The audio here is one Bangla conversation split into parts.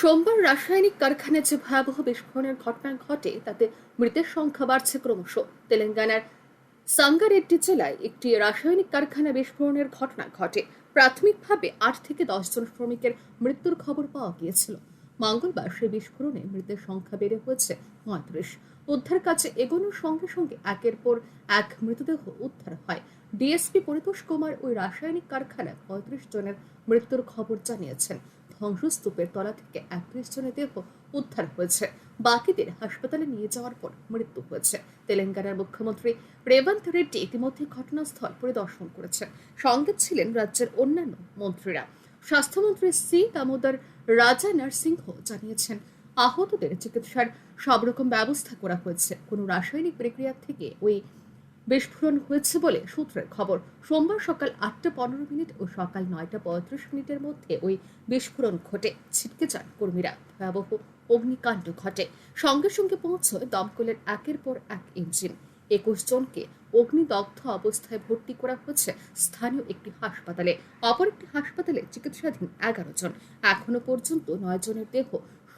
সোমবার রাসায়নিক কারখানায় যে ভয়াবহ বিস্ফোরণের ঘটনা ঘটে, তাতে মৃতের সংখ্যা বাড়ছে ক্রমশ। তেলেঙ্গানার সাঙ্গারেড্ডি জেলায় একটি রাসায়নিক কারখানা বিস্ফোরণের ঘটনা ঘটে। প্রাথমিকভাবে আট থেকে দশ জন শ্রমিকের মৃত্যুর খবর পাওয়া গিয়েছিল। মঙ্গলবার সেই বিস্ফোরণে মৃতের সংখ্যা বেড়ে হয়েছে পঁয়ত্রিশ। উদ্ধার কাজে এগোনোর সঙ্গে সঙ্গে একের পর এক মৃতদেহ উদ্ধার হয়। ডিএসপি পরিতোষ কুমার ওই রাসায়নিক কারখানায় পঁয়ত্রিশ জনের মৃত্যুর খবর জানিয়েছেন। ধ্বংসস্তূপের তলা থেকে একত্রিশ জনের দেহ উদ্ধার হয়েছে। বাকিদের হাসপাতালে নিয়ে যাওয়ার পর মৃত্যু হয়েছে। তেলেঙ্গানার মুখ্যমন্ত্রী রেবন্ত রেড্ডি ইতিমধ্যে ঘটনাস্থল পরিদর্শন করেছেন। সঙ্গে ছিলেন রাজ্যের অন্যান্য মন্ত্রীরা। স্বাস্থ্যমন্ত্রী সি দামোদর রাজা নরসিংহ জানিয়েছেন, আহতদের চিকিৎসার সব রকম ব্যবস্থা করা হয়েছে। কোনো রাসায়নিক প্রক্রিয়া থেকে ওই বিস্ফোরণ হয়েছে বলে সূত্রের খবর। সোমবার সকাল আটটা পনেরো মিনিট ও সকাল নয়টা পঁয়ত্রিশ মিনিটের মধ্যে ওই বিস্ফোরণ ঘটে। ছিটকে যান কর্মীরা। ভয়াবহ অগ্নিকাণ্ড ঘটে। সঙ্গে সঙ্গে পৌঁছয় দমকলের একের পর এক ইঞ্জিন। একুশ জনকে অগ্নিদগ্ধ অবস্থায় ভর্তি করা হয়েছে স্থানীয় একটি হাসপাতালে। অপর একটি হাসপাতালে চিকিৎসাধীন এগারো জন। এখনও পর্যন্ত নয় জনের দেহ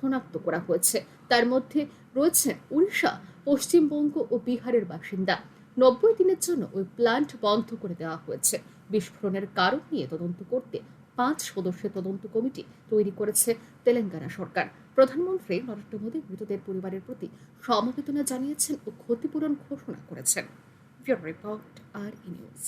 শনাক্ত করা হয়েছে। তার মধ্যে রয়েছেন উড়িষ্যা, পশ্চিমবঙ্গ ও বিহারের বাসিন্দা। নব্বই দিনের জন্য ওই প্ল্যান্ট বন্ধ করে দেওয়া হয়েছে। বিস্ফোরণের কারণ নিয়ে তদন্ত করতে পাঁচ সদস্যের তদন্ত কমিটি তৈরি করেছে তেলেঙ্গানা সরকার। প্রধানমন্ত্রী নরেন্দ্র মোদী মৃতদের পরিবারের প্রতি সমবেদনা জানিয়েছেন ও ক্ষতিপূরণ ঘোষণা করেছেন। রিপোর্ট আর নিউজ।